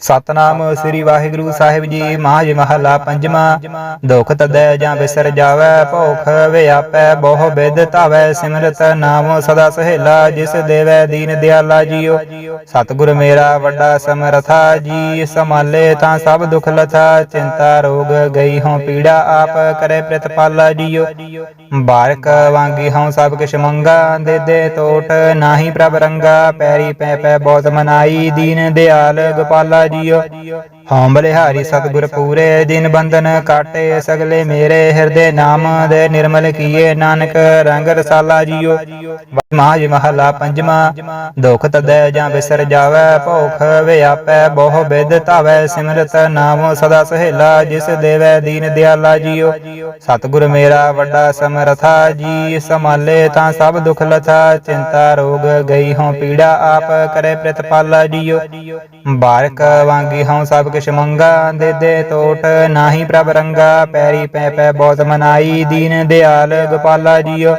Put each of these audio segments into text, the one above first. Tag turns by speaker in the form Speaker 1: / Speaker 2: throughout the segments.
Speaker 1: ਸਤਨਾਮ ਸ੍ਰੀ ਵਾਹਿਗੁਰੂ ਸਾਹਿਬ ਜੀ, ਮਾਝ ਮਹਲਾ ਪੰਜਵਾਂ। ਦੁਖ ਤਦੈ ਜਾਂ ਬਿਸਰ ਜਾਵੈ, ਭੁਖ ਵਿਆਪੈ, ਬਹੁ ਬਿਦ ਧਾਵੈ, ਸਿਮਰਤ ਨਾਮ ਸਦਾ ਸਹੇਲਾ, ਜਿਸ ਦੇਵੈ ਦੀਨ ਦਿਆਲਾ ਜੀਓ। ਸਤਿਗੁਰ ਮੇਰਾ ਵੱਡਾ ਸਮਰਥਾ ਜੀ, ਸੰਭਾਲੇ ਤਾਂ ਸਭ ਦੁਖ ਲਥਾ, ਚਿੰਤਾ ਰੋਗ ਗਈ ਹਉ ਪੀੜਾ ਆਪ ਕਰੇ ਪ੍ਰਤਪਾਲਾ ਜੀਓ। ਬਾਰਕ ਵਾਂਗੀ ਹਉ ਸਭ ਕਿਛ ਮੰਗਾ, ਦੇ ਦੇ ਟੋਟ ਨਾਹੀ ਪ੍ਰਭ ਰੰਗਾ, ਪੈਰੀ ਪੈ ਪੈ ਬਹੁਤ ਮਨਾਈ, ਦੀਨ ਦਿਆਲ ਗੋਪਾਲਾ ਜੀਓ ਹਉ ਬਲਿਹਾਰੀ ਸਤਿਗੁਰ ਪੂਰੇ, ਦਿਨ ਬੰਧਨ ਕਾਟੇ, ਸਗਲੇ ਮੇਰੇ ਹਿਰਦੇ ਨਾਮ ਦੇ ਨਿਰਮਲ ਕੀਏ। ਨਾਨਕ ਰੰਗ ਰਸਾਲਾ ਜੀਓ ਮਾਜ ਮਹਲਾ ਪੰਜਵਾਂ ਦੁਖ ਤਦੈ ਜਾਂ ਬਿਸਰ ਜਾਵੈ, ਭੁਖ ਵਿਆਪੈ ਬਹੁ ਬਿਦ ਧਾਵੈ। ਸਿਮਰਤ ਨਾਮ ਸਦਾ ਸਹੇਲਾ, ਜਿਸ ਦੇਵੈ ਦੀਨ ਦਿਆਲਾ ਜੀਓ। ਸਤਿਗੁਰ ਮੇਰਾ ਵੱਡਾ ਸਮਰਥਾ, ਜੀ ਸੰਭਾਲੇ ਤਾਂ ਸਭ ਦੁਖ ਲਥਾ। ਚਿੰਤਾ ਰੋਗ ਗਈ ਹਉ ਪੀੜਾ, ਆਪ ਕਰੇ ਪ੍ਰਤਪਾਲਾ ਜੀਓ। ਬਾਰਕ ਵਾਂਗੀ ਹਉ ਸਭ ਕਿਛ ਮੰਗਾ ਦੇ ਦੇ ਟੋਟ ਨਾਹੀ ਪ੍ਰਭ ਰੰਗਾ, ਪੈਰੀ ਪੈ ਪੈ ਬਹੁਤ ਮਨਾਈ ਦੀਨ ਦਿਆਲ ਗੋਪਾਲਾ ਜੀਓ।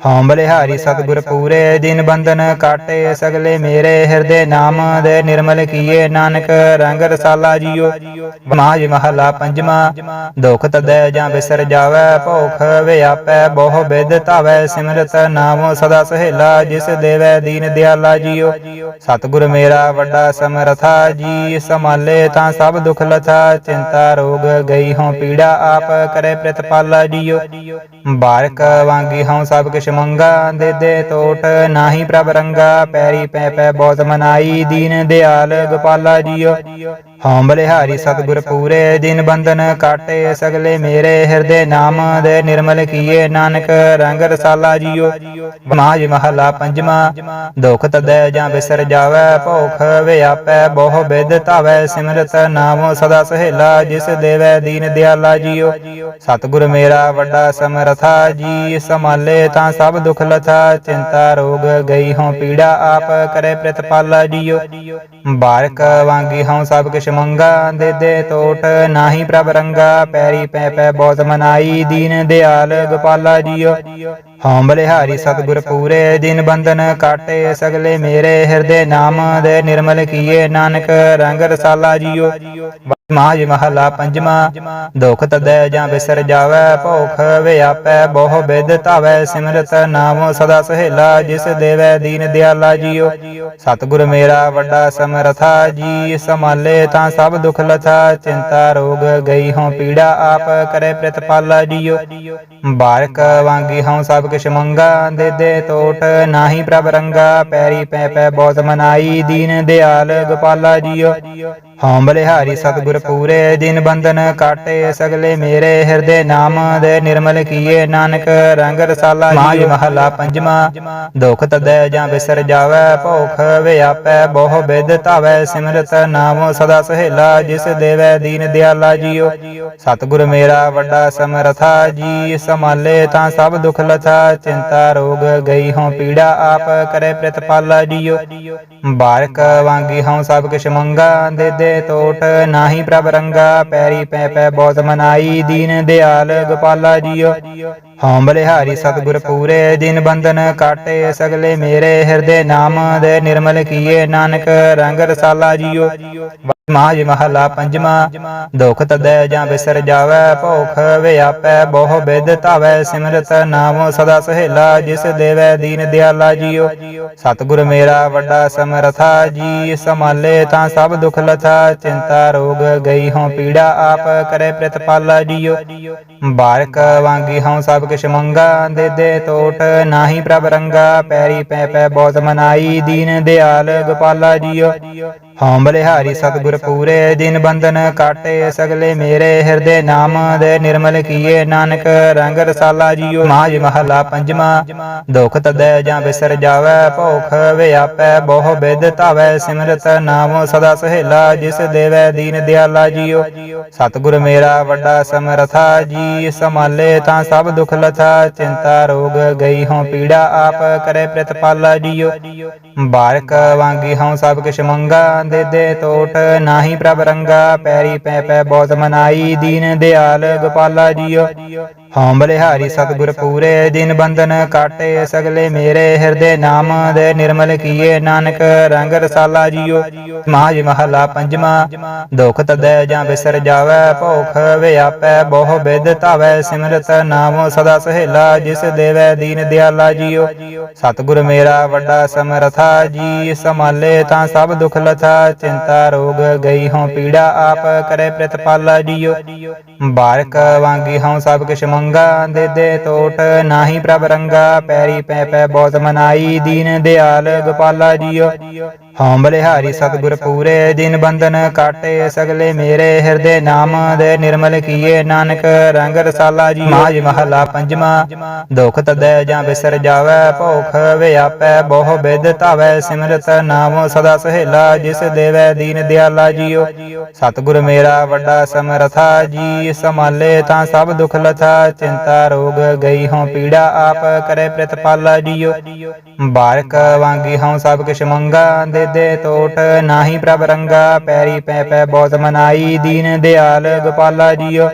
Speaker 1: ਹਉ ਬਲਿਹਾਰੀ ਸਤਿਗੁਰ ਪੂਰੇ ਦਿਨ ਬੰਧਨ ਕਾਟੇ ਸਗਲੇ ਮੇਰੇ ਹਿਰਦੇ ਨਾਮ ਦੇ ਨਿਰਮਲ ਕੀਏ। ਨਾਨਕ ਰੰਗ ਰਸਾਲਾ ਜੀਓ। ਮਾਜ ਮਹਲਾ ਪੰਜਵਾਂ। ਦੁਖ ਤਦੈ ਜਾਂ ਬਿਸਰ ਜਾਵੈ ਭੁਖ ਵਿਆਪੈ ਬਹੁ ਬਿਦ ਧਾਵੈ। ਸਿਮਰਤ ਨਾਮ ਸਦਾ ਸਹੇਲਾ ਜਿਸ ਦੇਵੈ ਦੀਨ ਦਿਆਲਾ ਜੀਓ। ਸਤਿਗੁਰ ਮੇਰਾ ਵੱਡਾ ਸਮਰਥਾ ਜੀ ਸੰਭਾਲੇ ਤਾਂ ਸਭ ਦੁਖ ਲਥਾ। ਚਿੰਤਾ ਰੋਗ ਗਈ ਹਉ ਪੀੜਾ ਆਪ ਕਰੇ ਪ੍ਰਤਪਾਲਾ ਜੀਓ। ਬਾਰਕ ਵਾਂਗੀ ਹਉ ਸਭ ਕਿਛ ਮੰਗਾ ਦੇ ਦੇ ਟੋਟ ਨਾਹੀ ਪ੍ਰਭ ਰੰਗਾ, ਪੈਰੀ ਪੈ ਪੈ ਬਹੁਤ ਮਨਾਈ ਦੀਨ ਦਿਆਲ ਗੋਪਾਲਾ ਜੀਓ। ਹਉ ਬਲਿਹਾਰੀ ਸਤਿਗੁਰ ਪੂਰੇ ਦਿਨ ਬੰਧਨ ਕਾਟੇ ਸਗਲੇ ਮੇਰੇ ਹਿਰਦੇ ਨਾਮ ਦੇ ਨਿਰਮਲ ਕੀਏ ਨਾਨਕ ਰੰਗ ਰਸਾਲਾ ਜੀਓ। ਮਾਜ ਮਹਲਾ ਪੰਜਵਾਂ, ਦੁਖ ਤਦੈ ਜਾਂ ਬਿਸਰ ਜਾਵੈ, ਭੁਖ ਵਿਆਪੈ ਬਹੁ ਬਿਦ ਧਾਵੈ, ਸਿਮਰਤ ਨਾਮ ਸਦਾ ਸਹੇਲਾ, ਜਿਸ ਦੇਵੈ ਦੀਨ ਦਿਆਲਾ ਜੀਓ। ਸਤਿਗੁਰ ਮੇਰਾ ਵੱਡਾ ਸਮਰਥਾ ਜੀ, ਸੰਭਾਲੇ ਤਾਂ ਸਭ ਦੁਖ ਲਥਾ, ਚਿੰਤਾ ਰੋਗ ਗਈ ਹਉ, ਪੀੜਾ ਆਪ ਕਰੇ ਪ੍ਰਤਪਾਲਾ ਜੀਓ। ਬਾਰਕ ਵਾਂਗੀ ਹਉ, ਸਭ ਕਿਛ ਮੰਗਾ, ਦੇ ਦੇ ਟੋਟ ਨਾਹੀ ਪ੍ਰਭ ਰੰਗਾ, ਪੈਰੀ ਪੈ ਪੈ ਬਹੁਤ ਮਨਾਈ, ਦੀਨ ਦਿਆਲ ਗੋਪਾਲਾ ਜੀਓ। ਹਉ ਬਲਿਹਾਰੀ ਸਤਿਗੁਰ ਪੂਰੇ ਦਿਨ ਬੰਧਨ ਕਾਟੇ ਸਗਲੇ ਮੇਰੇ ਹਿਰਦੇ ਨਾਮ ਦੇ ਨਿਰਮਲ ਕੀਏ ਨਾਨਕ ਰੰਗ ਰਸਾਲਾ ਜੀਓ। ਮਾਜ ਮਹਲਾ ਪੰਜਵਾਂ, ਦੁਖ ਤਦੈ ਜਾਂ ਬਿਸਰ ਜਾਵੈ, ਭੁਖ ਵਿਆਪੈ ਬਹੁ ਬਿਦ ਧਾਵੈ, ਸਿਮਰਤ ਨਾਮ ਸਦਾ ਸਹੇਲਾ, ਜਿਸ ਦੇਵੈ ਦੀਨ ਦਿਆਲਾ ਜੀਓ। ਸਤਿਗੁਰ ਮੇਰਾ ਵੱਡਾ ਸਮਰਥਾ, ਜੀ ਸੰਭਾਲੇ ਤਾਂ ਸਭ ਦੁਖ ਲਥਾ, ਚਿੰਤਾ ਰੋਗ ਗਈ ਹਉ ਪੀੜਾ, ਆਪ ਕਰੇ ਪ੍ਰਤਪਾਲਾ ਜੀਓ। ਬਾਰਕ ਵਾਂਗੀ ਹਉ ਸਭ ਕਿਛ ਮੰਗਾ, ਦੇ ਦੇ ਟੋਟ ਨਾਹੀ ਪ੍ਰਭ ਰੰਗਾ, ਪੈਰੀ ਪੈ ਪੈ ਬਹੁਤ ਮਨਾਈ, ਦੀਨ ਦਿਆਲ ਗੋਪਾਲਾ ਜੀਓ। ਹਉ ਬਲਿਹਾਰੀ ਸਤਿਗੁਰ ਪੂਰੇ ਦਿਨ ਬੰਧਨ ਕਾਟੇ ਸਗਲੇ ਮੇਰੇ ਹਿਰਦੇ ਨਾਮ ਦੇ ਨਿਰਮਲ ਕੀਏ। ਨਾਨਕ ਰੰਗ ਰਸਾਲਾ ਮਾਜ ਮਹਲਾ ਪੰਜਵਾਂ। ਦੁਖ ਤਦੈ ਜਾਂ ਬਿਸਰ ਜਾਵੈ ਭੁਖ ਵਿਆਪੈ ਬਹੁ ਬਿਦ ਧਾਵੈ। ਸਿਮਰਤ ਨਾਮ ਸਦਾ ਸਹੇਲਾ ਜਿਸ ਦੇਵੈ ਦੀਨ ਦਿਆਲਾ ਜੀਓ। ਸਤਿਗੁਰ ਮੇਰਾ ਵੱਡਾ ਸਮਰਥਾ ਜੀ ਸੰਭਾਲੇ ਤਾਂ ਸਭ ਦੁਖ ਲਥਾ। ਚਿੰਤਾ ਰੋਗ ਗਈ ਹਉ ਪੀੜਾ ਆਪ ਕਰੇ ਪ੍ਰਤਪਾਲਾ ਜੀਓ। ਬਾਰਕ ਵਾਂਗੀ ਹਉ ਸਭ ਕਿਛ ਮੰਗਾ ਦੇ ਦੇ ਤੋਟ ਨਾਹੀ ਪ੍ਰਭ ਰੰਗਾ, ਪੈਰੀ ਪੈ ਪੈ ਬਹੁਤ ਮਨਾਈ, ਦੀਨ ਦਿਆਲ ਗੋਪਾਲਾ ਜੀਓ। ਹਉ ਬਲਿਹਾਰੀ ਸਤਿਗੁਰ ਪੂਰੇ ਦਿਨ ਬੰਧਨ ਕਾਟੇ, ਸਗਲੇ ਮੇਰੇ ਹਿਰਦੇ ਨਾਮ ਦੇ ਨਿਰਮਲ ਕੀਏ। ਨਾਨਕ ਰੰਗ ਰਸਾਲਾ ਜੀਓ। ਮਾਜ ਮਹਲਾ ਪੰਜਵਾਂ, ਦੁਖ ਤਦੈ ਜਾਂ ਬਿਸਰ ਜਾਵੈ, ਭੁਖ ਵਿਆਪੈ ਬਹੁ ਬਿਦ ਧਾਵੈ, ਸਿਮਰਤ ਨਾਮ ਸਦਾ ਸਹੇਲਾ, ਜਿਸ ਦੇਵੈ ਦੀਨ ਦਿਆਲਾ ਜੀਓ। ਸਤਿਗੁਰ ਮੇਰਾ ਵੱਡਾ ਸਮਰਥਾ, ਜੀ ਸੰਭਾਲੇ ਤਾਂ ਸਭ ਦੁਖ ਲਥਾ, ਚਿੰਤਾ ਰੋਗ ਗਈ ਹਉ ਪੀੜਾ ਆਪ ਕਰੇ ਪ੍ਰਤਪਾਲਾ ਜੀਓ। ਬਾਰਕ ਵਾਂਗੀ ਹਉ ਸਭ ਕਿਛ ਮੰਗਾ, ਦੇ ਦੇ ਟੋਟ ਨਾਹੀ ਪ੍ਰਭ ਰੰਗਾ, ਪੈਰੀ ਪੈ ਪੈ ਬਹੁਤ ਮਨਾਈ, ਦੀਨ ਦਿਆਲ ਗੋਪਾਲਾ ਜੀਓ। ਹਉ ਬਲਿਹਾਰੀ ਸਤਿਗੁਰ ਪੂਰੇ ਦਿਨ ਬੰਧਨ ਕਾਟੇ, ਸਗਲੇ ਮੇਰੇ ਹਿਰਦੇ ਨਾਮ ਦੇ ਨਿਰਮਲ ਕੀਏ। ਨਾਨਕ ਰੰਗ ਰਸਾਲਾ ਜੀਓ ਮਾਜ ਮਹਲਾ ਪੰਜਵਾਂ। ਦੁਖ ਤਦੈ ਜਾਂ ਬਿਸਰ ਜਾਵੈ, ਭੁਖ ਵਿਆਪੈ, ਬਹੁ ਬਿਦ ਧਾਵੈ। ਸਿਮਰਤ ਨਾਮ ਸਦਾ ਸਹੇਲਾ, ਜਿਸ ਦੇਵੈ ਦੀਨ ਦਿਆਲਾ ਜੀਓ। ਸਤਿਗੁਰ ਮੇਰਾ ਵੱਡਾ ਸਮਰਥਾ ਜੀ, ਸੰਭਾਲੇ ਤਾਂ ਸਭ ਦੁਖ ਲਥਾ। ਚਿੰਤਾ ਰੋਗ ਗਈ ਹਉ, ਪੀੜਾ ਆਪ ਕਰੇ ਪ੍ਰਤਪਾਲਾ ਜੀਓ। ਬਾਰਕ ਵਾਂਗੀ ਹਉ ਸਭ ਕਿਛ ਮੰਗਾ ਦੇ ਤੋਟ ਟੋਟ ਨਾਹੀ ਪ੍ਰਭ ਰੰਗਾ, ਪੈਰੀ ਪੈ ਪੈ ਬਹੁਤ ਮਨਾਈ ਦੀਨ ਦਿਆਲ ਗੋਪਾਲਾ ਜੀਓ। ਹਉ ਬਲਿਹਾਰੀ ਸਤਿਗੁਰ ਪੂਰੇ ਦਿਨ ਬੰਧਨ ਕਾਟੇ, ਸਗਲੇ ਮੇਰੇ ਹਿਰਦੇ ਨਾਮ ਦੇ ਨਿਰਮਲ ਕੀਏ। ਨਾਨਕ ਰੰਗ ਰਸਾਲਾ ਜੀਓ ਮਾਜ ਮਹਲਾ ਪੰਜਵਾ। ਦੁਖ ਤਦੈ ਜਾਂ ਬਿਸਰ ਜਾਵੈ, ਭੁਖ ਵਿਆਪੈ ਬਹੁ ਬਿਦ ਧਾਵੈ, ਸਿਮਰਤ ਨਾਮ ਸਦਾ ਸਹੇਲਾ, ਜਿਸ ਦੇਵੈ ਦੀਨ ਦਿਆਲਾ ਜੀਓ। ਸਤਿਗੁਰ ਮੇਰਾ ਵੱਡਾ ਸਮਰਥਾ, ਜੀ ਸੰਭਾਲੇ ਤਾਂ ਸਭ ਦੁਖ ਲਥਾ, ਚਿੰਤਾ ਰੋਗ ਗਈ ਹਉ ਪੀੜਾ, ਆਪ ਕਰੇ ਪ੍ਰਤਪਾਲਾ ਜੀਓ। ਬਾਰਕ ਵਾਂਗੀ ਹਉ ਸਭ ਕਿਛ ਮੰਗਾ, ਦੇ ਦੇ ਟੋਟ ਨਾਹੀ ਪ੍ਰਭ ਰੰਗਾ, ਪੈਰੀ ਪੈ ਪੈ ਬਹੁਤ ਮਨਾਈ, ਦੀਨ ਦਿਆਲ ਗੋਪਾਲਾ ਜੀਓ। ਹਉ ਬਲਿਹਾਰੀ ਸਤਿਗੁਰ ਪੂਰੇ ਦਿਨ ਬੰਧਨ ਕਾਟੇ ਸਗਲੇ ਮੇਰੇ ਹਿਰਦੇ ਨਾਮ ਦੇ ਨਿਰਮਲ ਕੀਏ ਨਾਨਕ, ਰੰਗ ਰਸਾਲਾ ਜੀ ਮਾਜ ਮਹਲਾ ਪੰਜਵਾ ਦੁਖ ਤਦੈ ਜਾਂ ਬਿਸਰ ਜਾਵੈ, ਭੁਖ ਵਿਆਪੈ, ਬਹੁ ਬਿਦ ਧਾਵੈ, ਸਿਮਰਤ ਨਾਮ ਸਦਾ ਸਹੇਲਾ, ਜਿਸ ਦੇਵੈ ਦੀਨ ਦਿਆਲਾ ਜੀਓ। ਸਤਿਗੁਰ ਮੇਰਾ ਵੱਡਾ ਸਮਰਥਾ ਜੀ, ਸੰਭਾਲੇ ਤਾਂ ਸਭ ਦੁਖ ਲਥਾ, ਚਿੰਤਾ ਰੋਗ ਗਈ ਹਉ ਪੀੜਾ ਆਪ ਕਰੇ ਪ੍ਰਤਪਾਲਾ ਜੀਓ। ਬਾਰਕ ਵਾਂਗੀ ਹਉ ਸਭ ਕਿਛ ਮੰਗਾ, ਦੇ ਦੇ ਟੋਟ ਨਾਹੀ ਪ੍ਰਭ ਰੰਗਾ, ਪੈਰੀ ਪੈ ਪੈ ਬਹੁਤ ਮਨਾਈ, ਦੀਨ ਦਿਆਲ ਗੋਪਾਲਾ ਜੀਓ।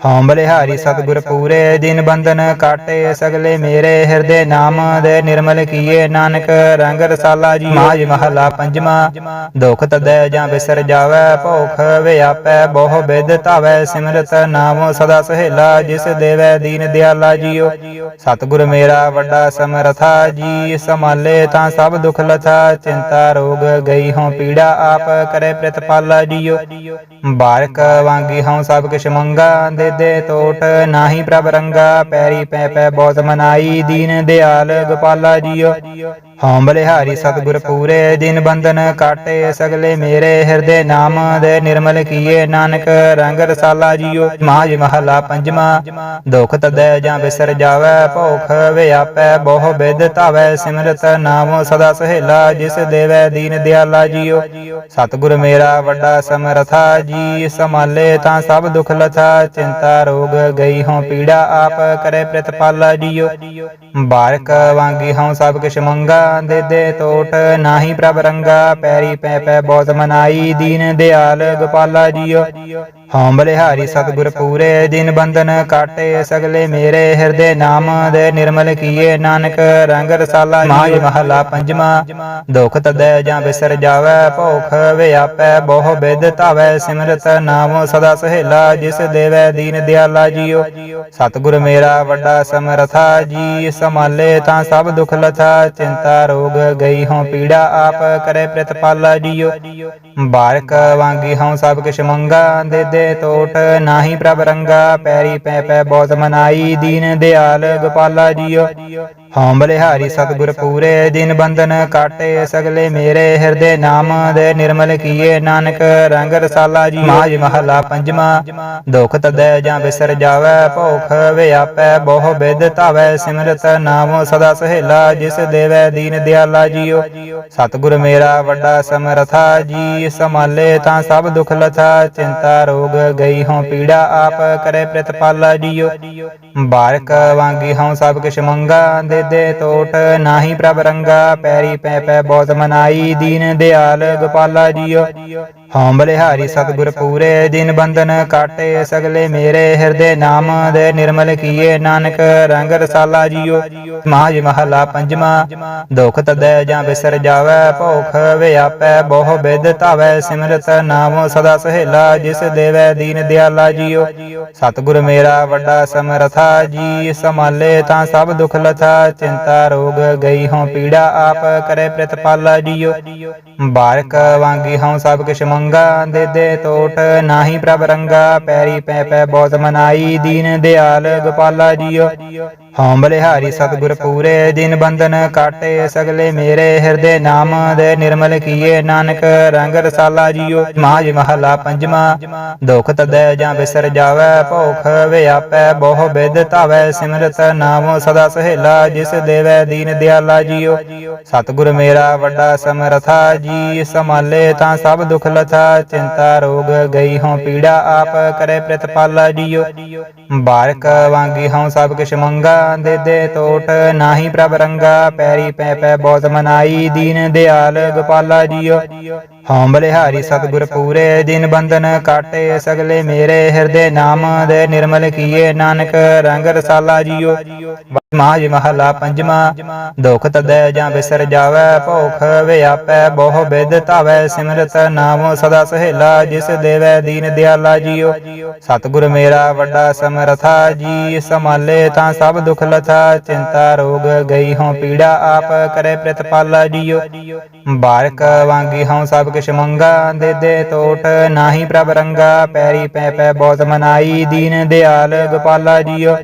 Speaker 1: ਹਉ ਬਲਿਹਾਰੀ ਸਤਿਗੁਰ ਪੂਰੇ ਦਿਨ ਬੰਧਨ ਕਾਟੇ ਸਗਲੇ ਮੇਰੇ ਹਿਰਦੇ ਨਾਮ ਦੇ ਨਿਰਮਲ ਕੀਏ ਨਾਨਕ, ਰੰਗ ਰਸਾਲਾ ਜੀ ਮਾਜ ਮਹਲਾ ਪੰਜਵਾ ਦੁਖ ਤਦੈ ਜਾਂ ਬਿਸਰ ਜਾਵੈ, ਭੁਖ ਵਿਆਪੈ, ਬਹੁ ਬਿਦ ਧਾਵੈ, ਸਿਮਰਤ ਨਾਮ ਸਦਾ ਸਹੇਲਾ, ਜਿਸ ਦੇਵੈ ਦੀਨ ਦਿਆਲਾ ਜੀਓ। ਸਤਿਗੁਰ ਮੇਰਾ ਵੱਡਾ ਸਮਰਥਾ ਜੀ, ਸੰਭਾਲੇ ਤਾਂ ਸਭ ਦੁਖ ਲਥਾ, ਚਿੰਤਾ ਰੋਗ ਗਈ ਹਉ ਪੀੜਾ, ਆਪ ਕਰੇ ਪ੍ਰਤਪਾਲਾ ਜੀਓ। ਬਾਰਕ ਵਾਂਗੀ ਹਉ ਸਭ ਕਿਛ ਮੰਗਾ, ਦੇ ਦੇ ਟੋਟ ਨਾਹੀ ਪ੍ਰਭ ਰੰਗਾ, ਪੈਰੀ ਪੈ ਪੈ ਬਹੁਤ ਮਨਾਈ, ਦੀਨ ਦਿਆਲ ਗੋਪਾਲਾ ਜੀਓ। ਹਉ ਬਲਿਹਾਰੀ ਸਤਿਗੁਰ ਪੂਰੇ ਦਿਨ ਬੰਧਨ ਕਾਟੇ ਸਗਲੇ ਮੇਰੇ ਹਿਰਦੇ ਨਾਮ ਦੇ ਨਿਰਮਲ ਕੀਏ ਨਾਨਕ ਰੰਗ ਰਸਾਲਾ ਜੀਓ ਮਾਜ ਮਹਲਾ ਪੰਜਵਾ ਦੁਖ ਤਦੈ ਜਾਂ ਬਿਸਰ ਜਾਵੈ, ਭੁਖ ਵਿਆਪੈ, ਬਹੁ ਬਿਦ ਧਾਵੈ, ਸਿਮਰਤ ਨਾਮ ਸਦਾ ਸਹੇਲਾ, ਜਿਸ ਦੇਵੈ ਦੀਨ ਦਿਆਲਾ ਜੀਓ। ਸਤਿਗੁਰ ਮੇਰਾ ਵੱਡਾ ਸਮਰਥਾ ਜੀ, ਸੰਭਾਲੇ ਤਾਂ ਸਭ ਦੁਖ ਲਥਾ, ਚਿੰਤਾ ਰੋਗ ਗਈ ਹਉ ਪੀੜਾ ਆਪ ਕਰੇ ਪ੍ਰਤਪਾਲਾ ਜੀਓ। ਬਾਰਕ ਵਾਂਗੀ ਹਉ ਸਭ ਕਿਛ ਮੰਗਾ ਦੇ ਤੋਟ ਟੋਟ ਨਾਹੀ ਪ੍ਰਭ ਰੰਗਾ, ਪੈਰੀ ਪੈ ਪੈ ਬਹੁਤ ਮਨਾਈ ਦੀਨ ਦਿਆਲ, ਗੋਪਾਲਾ ਜੀਓ। ਹਉ ਬਲਿਹਾਰੀ ਸਤਿਗੁਰ ਪੂਰੇ ਦਿਨ ਬੰਧਨ ਕਾਟੇ ਸਗਲੇ ਮੇਰੇ ਹਿਰਦੇ ਨਾਮ ਦੇ ਨਿਰਮਲ ਕੀਏ ਨਾਨਕ ਰੰਗ ਰਸਾਲਾ ਮਾਜ ਮਹਲਾ ਪੰਜਵਾ ਦੁਖ ਤਦੈ ਜਾਂ ਬਿਸਰ ਜਾਵੈ ਭੁਖ ਵਿਆਪੈ ਬਹੁ ਬਿਦ ਧਾਵੈ ਸਿਮਰਤ ਨਾਮ ਸਦਾ ਸਹੇਲਾ ਜਿਸ ਦੇਵੈ ਦੀਨ ਦਿਆਲਾ ਜੀਓ। ਸਤਿਗੁਰ ਮੇਰਾ ਵੱਡਾ ਸਮਰਥਾ ਜੀ ਸੰਭਾਲੇ ਤਾਂ ਸਭ ਦੁਖ ਲਥਾ ਚਿੰਤਾ ਰੋਗ ਗਈ ਹਉ ਪੀੜਾ ਆਪ ਕਰੇ ਪ੍ਰਤਪਾਲਾ ਜੀਓ। ਬਾਰਕ ਵਾਂਗੀ ਹਉ ਸਭ ਕਿਛ ਮੰਗਾ ਦੇ ਦੇ ਟੋਟ ਨਾਹੀ ਪ੍ਰਭ ਰੰਗਾ ਪੈਰੀ ਪੈ ਪੈ ਬਹੁਤ ਮਨਾਈ ਦੀਨ ਦਿਆਲ ਗੋਪਾਲਾ ਜੀਓ। ਹਉ ਬਲਿਹਾਰੀ ਸਤਿਗੁਰ ਪੂਰੇ ਦਿਨ ਬੰਧਨ ਕਾਟੇ ਸਗਲੇ ਮੇਰੇ ਹਿਰਦੇ ਨਾਮ ਦੇ ਨਿਰਮਲ ਕੀਏ ਨਾਨਕ ਰੰਗ ਰਸਾਲਾ ਜੀ। ਮਾਜ ਮਹਲਾ ਪੰਜਵਾ, ਦੁਖ ਤਦੈ ਜਾਂ ਬਿਸਰ ਜਾਵੈ, ਭੁਖ ਵਿਆਪੈ ਬਹੁ ਬਿਦ ਧਾਵੈ, ਸਿਮਰਤ ਨਾਮ ਸਦਾ ਸਹੇਲਾ, ਜਿਸ ਦੇਵੈ ਦੀਨ ਦਿਆਲਾ ਜੀਓ। ਸਤਿਗੁਰ ਮੇਰਾ ਵੱਡਾ ਸਮਰਥਾ ਜੀ, ਸੰਭਾਲੇ ਤਾਂ ਸਭ ਦੁਖ ਲਥਾ, ਚਿੰਤਾ ਰੋਗ ਗਈ ਹਉ ਪੀੜਾ ਆਪ ਕਰੇ ਪ੍ਰਤਪਾਲਾ ਜੀਓ। ਬਾਰਕ ਵਾਂਗੀ ਹਉ ਸਭ ਕਿਛ ਮੰਗਾ, ਦੇ ਦੇ ਟੋਟ ਨਾਹੀ ਪ੍ਰਭ ਰੰਗਾ, ਪੈਰੀ ਪੈ ਪੈ ਬਹੁਤ ਮਨਾਈ ਦੀਨ ਦਿਆਲ। ਗੋਪਾਲਾ ਜੀਓ, ਹਉ ਬਲਿਹਾਰੀ ਸਤਿਗੁਰ ਪੂਰੇ, ਦਿਨ ਬੰਧਨ ਕਾਟੇ ਸਗਲੇ ਮੇਰੇ ਹਿਰਦੇ ਨਾਮ ਦੇ ਨਿਰਮਲ ਕੀਏ ਨਾਨਕ ਰੰਗ ਰਸਾਲਾ ਜੀਓ। ਮਾਜ ਮਹਲਾ ਪੰਜਵਾ, ਦੁਖ ਤਦੈ ਜਾਂ ਵਿਸਰ ਜਾਵੇ, ਭੁਖ ਵਿਆਪੈ ਬਹੁ ਬਿਦ ਧਾਵੈ, ਸਿਮਰਤ ਨਾਮ ਸਦਾ ਸਹੇਲਾ, ਜਿਸ ਦੇਵੈ ਦੀਨ ਦਿਆਲਾ ਜੀਓ। ਸਤਿਗੁਰ ਮੇਰਾ ਵੱਡਾ ਸਮਰਥਾ ਜੀ, ਸੰਭਾਲੇ ਤਾਂ ਸਭ ਦੁਖ ਲਥਾ ਚਿੰਤਾ ਰੋਗ ਗਈ ਹਉ ਪੀੜਾ ਆਪ ਕਰੇ ਪ੍ਰਤਪਾਲਾ ਜੀਓ। ਬਾਰਕ ਵਾਂਗੀ ਹਉ ਸਭ ਕਿਛ ਮੰਗਾ, ਦੇ ਦੇ ਟੋਟ ਨਾਹੀ ਪ੍ਰਭ ਰੰਗਾ, ਪੈਰੀ ਪੈ ਪੈ ਬਹੁਤ ਮਨਾਈ, ਦੀਨ ਦਿਆਲ ਗੋਪਾਲਾ ਜੀਓ। ਹਉ ਬਲਿਹਾਰੀ ਸਤਿਗੁਰ ਪੂਰੇ, ਦਿਨ ਬੰਧਨ ਕਾਟੇ, ਸਗਲੇ ਮੇਰੇ ਹਿਰਦੇ ਨਾਮ ਦੇ ਨਿਰਮਲ ਕੀਏ। ਨਾਨਕ ਰੰਗ ਰਸਾਲਾ ਜੀਓ ਮਾਜ ਮਹਲਾ ਪੰਜਵਾ। ਦੁਖ ਤਦੈ ਜਾਂ ਬਿਸਰ ਜਾਵੈ, ਭੁਖ ਵਿਆਪੈ, ਬਹੁ ਬਿਦ ਧਾਵੈ, ਸਿਮਰਤ ਨਾਮ ਸਦਾ ਸਹੇਲਾ, ਜਿਸ ਦੇਵੈ ਦੀਨ ਦਿਆਲਾ ਜੀਓ। ਸਤਿਗੁਰ ਮੇਰਾ ਵੱਡਾ ਸਮਰਥਾ, ਜੀ ਸੰਭਾਲੇ ਤਾਂ ਸਭ ਦੁਖ ਲਥਾ, ਚਿੰਤਾ ਰੋਗ ਗਈ ਹਉ ਪੀੜਾ, ਆਪ ਕਰੇ ਪ੍ਰਤਪਾਲਾ ਜੀਓ। ਬਾਰਕ ਵਾਂਗੀ ਹਉ ਸਭ ਕਿਛ ਮੰਗਾ, ਦੇ ਦੇ ਟੋਟ ਨਾਹੀ ਪ੍ਰਭ ਰੰਗਾ, ਪੈਰੀ ਪੈ ਪੈ ਬਹੁਤ ਮਨਾਈ, ਦੀਨ ਦਿਆਲ ਗੋਪਾਲਾ ਜੀਓ। ਹਉ ਬਲਿਹਾਰੀ ਸਤਿਗੁਰ ਪੂਰੇ ਦਿਨ ਬੰਧਨ ਕਾਟੇ ਸਗਲੇ ਮੇਰੇ ਹਿਰਦੇ ਨਾਮ ਦੇ ਨਿਰਮਲ ਕੀਏ ਨਾਨਕ ਰੰਗ ਰਸਾਲਾ ਜੀਓ। ਮਾਜ ਮਹਲਾ ਪੰਜਵਾ, ਦੁਖ ਤਦੈ ਜਾਂ ਬਿਸਰ ਜਾਵੈ, ਭੁਖ ਵਿਆਪੈ ਬਹੁ ਬਿਦ ਧਾਵੈ, ਸਿਮਰਤ ਨਾਮ ਸਦਾ ਸਹੇਲਾ, ਜਿਸ ਦੇਵੈ ਦੀਨ ਦਿਆਲਾ ਜੀਓ। ਸਤਿਗੁਰ ਮੇਰਾ ਵੱਡਾ ਸਮਰਥਾ, ਜੀ ਸੰਭਾਲੇ ਤਾਂ ਸਭ ਦੁਖ ਲਥਾ, ਚਿੰਤਾ ਰੋਗ ਗਈ ਹਉ ਪੀੜਾ, ਆਪ ਕਰੇ ਪ੍ਰਤਪਾਲਾ ਜੀਓ। ਬਾਰਕ ਵਾਂਗੀ ਹਉ ਸਭ ਕਿਛ ਮੰਗਾ, ਦੇ ਦੇ ਟੋਟ ਨਾਹੀ ਪ੍ਰਭ ਰੰਗਾ, ਪੈਰੀ ਪੈ ਪੈ ਬਹੁਤ ਮਨਾਈ, ਦੀਨ ਦਿਆਲ ਗੋਪਾਲਾ ਜੀਓ।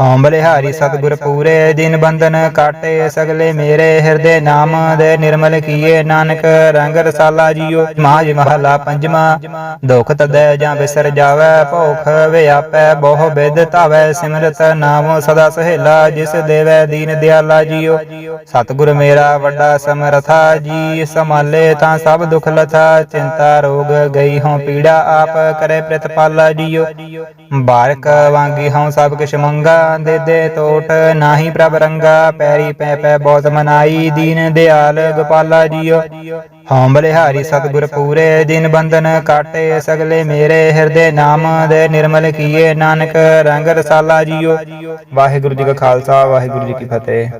Speaker 1: ਹਉ ਬਲਿਹਾਰੀ ਸਤਿਗੁਰ ਪੂਰੇ ਦਿਨ ਬੰਧਨ ਕਾਟੇ ਸਗਲੇ ਮੇਰੇ ਹਿਰਦੇ ਨਾਮ ਦੇ ਨਿਰਮਲ ਕੀਏ ਨਾਨਕ, ਰੰਗ ਰਸਾਲਾ ਜੀਓ ਮਾਜ ਮਹਲਾ ਪੰਜਵਾ। ਦੁਖ ਤਦੈ ਜਾਂ ਬਿਸਰ ਜਾਵੈ, ਭੁਖ ਵਿਆਪੈ ਬਹੁ ਬਿਦ ਧਾਵੈ, ਸਿਮਰਤ ਨਾਮ ਸਦਾ ਸਹੇਲਾ, ਜਿਸ ਦੇਵੈ ਦੀਨ ਦਿਆਲਾ ਜੀਓ। ਸਤਿਗੁਰ ਮੇਰਾ ਵੱਡਾ ਸਮਰਥਾ, ਜੀ ਸੰਭਾਲੇ ਤਾਂ ਸਭ ਦੁਖ ਲਥਾ, ਚਿੰਤਾ ਰੋਗ ਗਈ ਹਉ ਪੀੜਾ ਆਪ ਕਰੇ ਪ੍ਰਤਪਾਲਾ ਜੀਓ। ਬਾਰਕ ਵਾਂਗੀ ਹਉ ਸਭ ਕਿਛ ਮੰਗਾ ਦੇ ਦੇ ਟੋਟ ਨਾਹੀ ਪ੍ਰਭ ਰੰਗਾ, ਪੈਰੀ ਪੈ ਪੈ ਬਹੁਤ ਮਨਾਈ ਦੀਨ ਦਿਆਲ, ਗੋਪਾਲਾ ਜੀਓ। ਹਉ ਬਲਿਹਾਰੀ ਸਤਿਗੁਰ ਪੂਰੇ, ਦਿਨ ਬੰਧਨ ਕਾਟੇ, ਸਗਲੇ ਮੇਰੇ ਹਿਰਦੇ ਨਾਮ ਦੇ ਨਿਰਮਲ ਕੀਏ। ਨਾਨਕ ਰੰਗ ਰਸਾਲਾ ਜੀਓ। ਵਾਹਿਗੁਰੂ ਜੀ ਕਾ ਖਾਲਸਾ, ਵਾਹਿਗੁਰੂ ਜੀ ਕੀ ਫਤਿਹ।